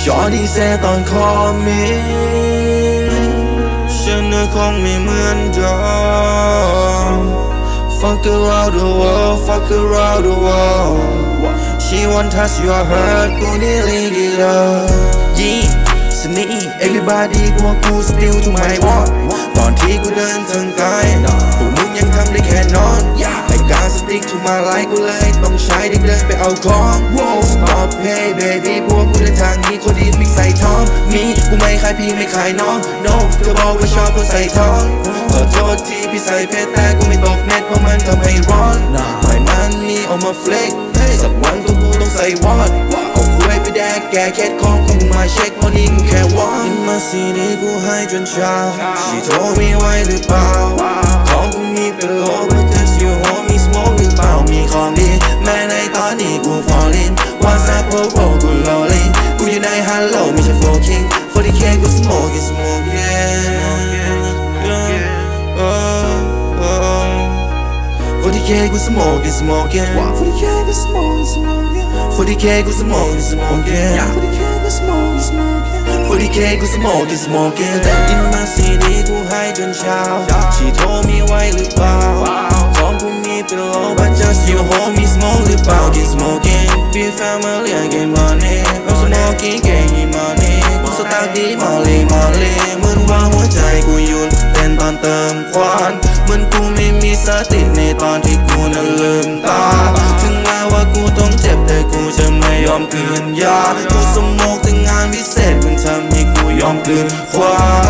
Shorty said ตอน call me ฉันน่ะคงไม่เหมือนเดิม Fuck around the world Fuck around the world She want touch your heart กูนี่ link it up Yeah สนิท everybody กูว่ากู still to my wall ตอนที่กูเดินทางไกลพวกมึงยังทำได้แค่นอน stick to my life กูเลยต้องใช้เด็กเดินไปเอาของ Stop hey baby พวกกูเดินทางนี้คนดีมิกใส่ท้องมีกูไม่ขายพี่ไม่ขายน้อง no เธอบอกว่าชอบคนใส่ท้องขอโทษที่พี่ใส่เพชรแต่กูไม่ตกเน็ตเพราะมันทำให้ร้อนไม่มันมีออกมาเฟลกสักวันก็กูต้องใส่วอดเอาคุยไปแดกแกแค่ของกูมาเช็ควันนี้กูแค่วอนมาสีนี้กูให้จนเช้า She told me ไว้หรือเปล่า 40k กู smoking smoking 40k กู smoking smoking 40k กู smoking smoking 40k กู smoking smoking 40k กู smoking smoking In my city กูให้จนเช้า She told me ไว้หรือเปล่าของกูมีเป็น low but just you hold me smoke หรือเปล่า Keep smoking Be family and get money I'm smoking getting money กูสตาร์ทดีมอลลี่มอลลี่เหมือนว่าหัวใจกูหยุดเต้นตอนเติมควัน สติในตอนที่กูนั้นลืมตา ถึงแม้ว่ากูต้องเจ็บแต่กูจะไม่ยอมคืนยา กูสมองถึงงานพิเศษมันทำให้กูยอมคืนความ